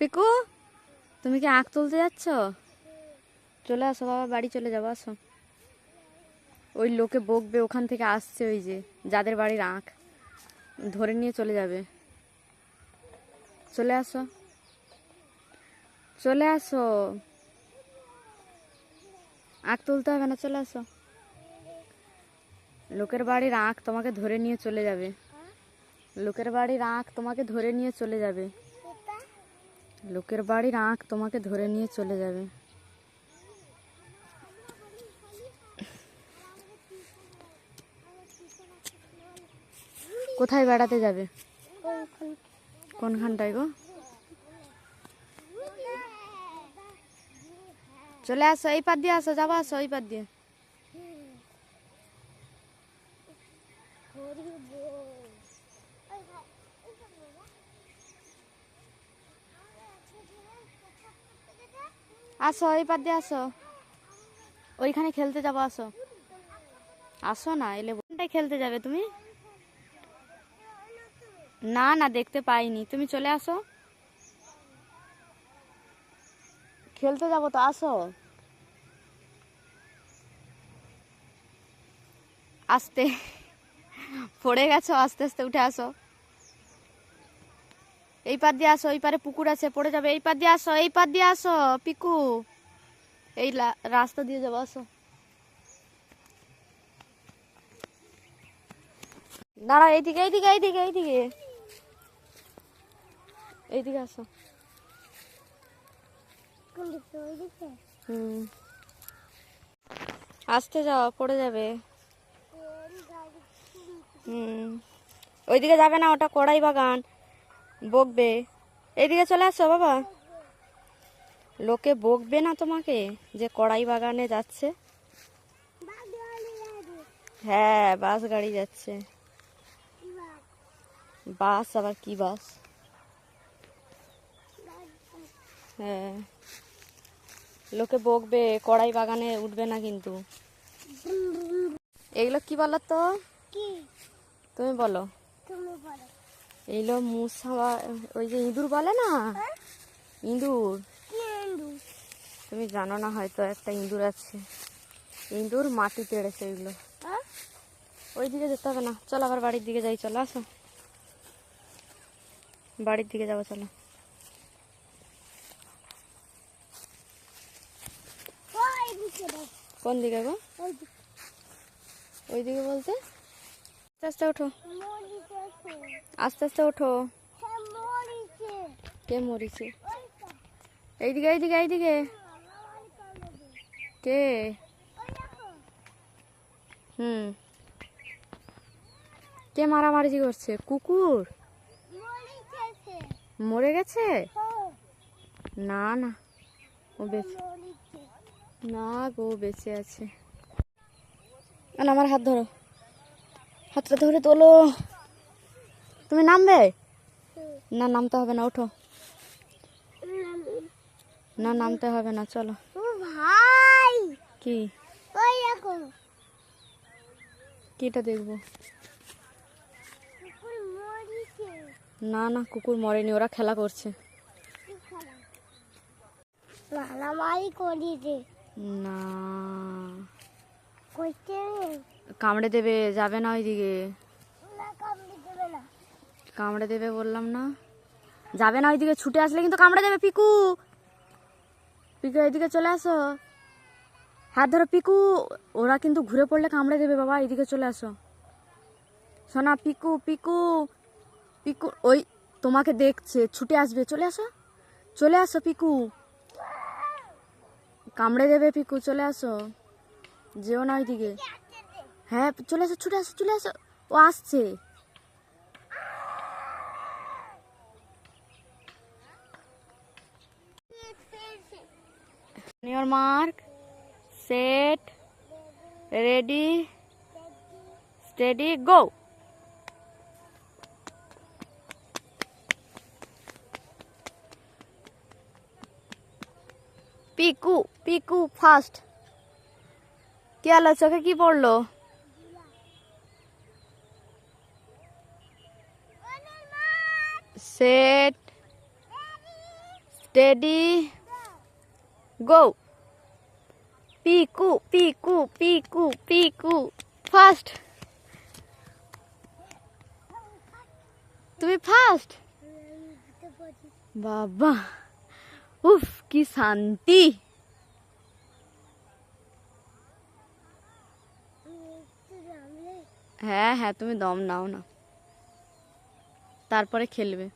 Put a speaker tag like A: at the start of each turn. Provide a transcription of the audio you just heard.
A: পিকু, তুমি কি আঁক তুলতে যাচ্ছ? চলে আসো বাবা, বাড়ি চলে যাব, আসো। ওই লোকে বকবে, ওখান থেকে আসছে ওই যে, যাদের বাড়ির আঁক ধরে নিয়ে চলে যাবে। চলে আসো। চলে আসো। আঁক তুলতে হবে না, চলে আসো। লোকের বাড়ির আঁক তোমাকে ধরে নিয়ে চলে যাবে। লোকের বাড়ির আঁক তোমাকে ধরে নিয়ে চলে যাবে। লোকের বাড়ির আঁক তোমাকে ধরে নিয়ে চলে যাবে। কোথায় বেড়াতে যাবে? কোনখানটায় গো? চলে আসো, এই পার দিয়ে আসো, যাব আসো, এই পার দিয়ে। আসো, এই পার দিয়ে আসো। ওইখানে খেলতে যাব, আসো। আসো না এলে কোনটায় খেলতে যাবে তুমি? না না, দেখতে পাইনি। তুমি চলে আসো। খেলতে যাব তো, আসো। আসতে। পড়ে গেছো, আস্তে আস্তে উঠে আসো। এই পার দিয়ে আসো, এই পারে পুকুর আছে, পড়ে যাবে। এই পার দিয়ে আসো, এই পার দিয়ে আসো, পিকু। এই রাস্তা দিয়ে যাব, আসো। দাঁড়া এইদিকে এইদিকে এইদিকে এইদিকে। এইদিকে আসো। হুম। আসতে যাও, পড়ে যাবে। হুম। ওইদিকে যাবে না, ওটা কড়াই বাগান। বকবে। এদিকে চলে আসো বাবা। লোকে বকবে না তোমাকে? যে কড়াই বাগানে যাচ্ছে। হ্যাঁ বাস গাড়ি যাচ্ছে। বাস আবার কি বাস? হ্যাঁ। লোকে বকবে কড়াই বাগানে উঠবে না কিন্তু। এগুলো কি বলো তো? তুমি বলো।
B: তুমি বলো।
A: এইগুলো মুসা ওই যে ইঁদুর বলে না? ইঁদুর। তুমি জানো না হয়তো একটা ইঁদুর আছে। ইঁদুর মাটি তেড়েছে ওইগুলো
B: হ্যাঁ?
A: ওই দিকে যেতে হবে না। চলো আবার বাড়ির দিকে যাই চলো আসো। বাড়ির দিকে যাব চলো। কোন দিকে গো?
B: ওই দিকে।
A: বলতে? আস্তে আস্তে ওঠো আস্তে আস্তে ওঠো। কে মরিছে? এইদিকে এইদিকে এইদিকে। কে? হুম। কে মারামারি করছে? কুকুর? মরে গেছে? না না। ও বেঁচে না গো, বেঁচে আছে। আমার হাত ধরো। হাতটা ধরে তোলো। তুমি নামবে? না নামতে হবে না ওঠো। না নামতে হবে না চলো।
B: ভাই!
A: কি?
B: ওই দেখো।
A: কিটা দেখব? না না কুকুর মরেনি ওরা খেলা করছে।
B: কি মারামারি করিছে।
A: না। কামড়ে দেবে যাবে না ওইদিকে। কামড়ে দেবে বললাম না। যাবে না ওইদিকে, ছুটে আসলে কিন্তু কামড়ে দেবে, পিকু। পিকু, এইদিকে চলে আসো। হাত ধরো, পিকু। ওরা কিন্তু ঘুরে পড়লে কামড়ে দেবে, বাবা, এইদিকে চলে আসো। সোনা, পিকু পিকু। পিকু, ওই তোমাকে দেখছে, ছুটে আসবে, চলে আসো। চলে আসো, পিকু। কামড়ে দেবে, পিকু, চলে আসো। যেও না ওইদিকে। হ্যাঁ চলে আসো, ছুটে আসো, চলে আসো। ও আসছে। Your mark set ready steady go Piku Piku first কি হলো চোখে কি পড়ল set steady go Piku Piku Piku Piku first তুমি ফার্স্ট
B: আমি দিতে পারি
A: বাবা উফ কি শান্তি
B: আমি একটু নামলে
A: হ্যাঁ হ্যাঁ তুমি দম নাও না। তারপরে খেলবে।